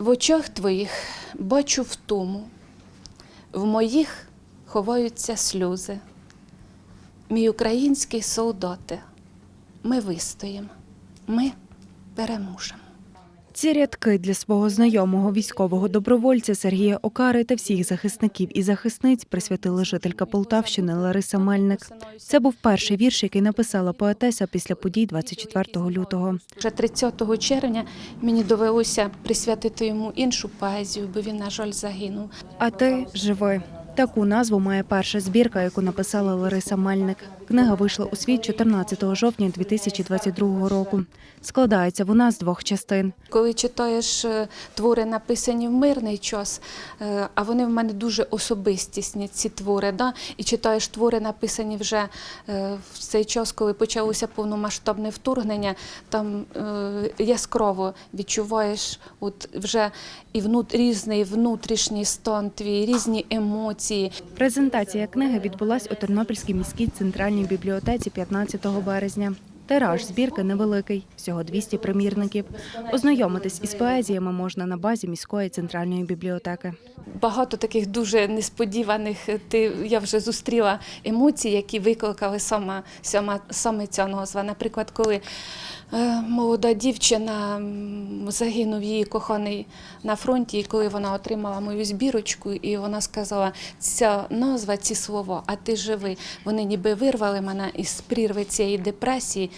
В очах твоїх бачу втому, в моїх ховаються сльози. Мій український солдати, ми вистоїмо, ми переможемо. Ці рядки для свого знайомого військового добровольця Сергія Окари та всіх захисників і захисниць присвятила жителька Полтавщини Лариса Мельник. Це був перший вірш, який написала поетеса після подій 24 лютого. Вже 30 червня мені довелося присвятити йому іншу поезію, бо він, на жаль, загинув. А ти живи. Таку назву має перша збірка, яку написала Лариса Мельник. Книга вийшла у світ 14 жовтня 2022 року. Складається вона з двох частин. Коли читаєш е, твори, написані в мирний час, е, а вони в мене дуже особистісні, ці твори, да? і читаєш твори, написані вже е, в цей час, коли почалося повномасштабне вторгнення, там яскраво відчуваєш от вже і внут, різний внутрішній стан твій, різні емоції. Презентація книги відбулась у Тернопільській міській центральній бібліотеці 15 березня. Тираж збірки невеликий, всього 200 примірників. Ознайомитись із поезіями можна на базі міської центральної бібліотеки. Багато таких дуже несподіваних. е, Ти я вже зустріла емоції, які викликали сама, сама саме ця назва. Наприклад, коли е, молода дівчина загинув її коханий на фронті, і коли вона отримала мою збірочку, і вона сказала, ця назва, ці слова, а ти живий. Вони ніби вирвали мене із прірви цієї депресії.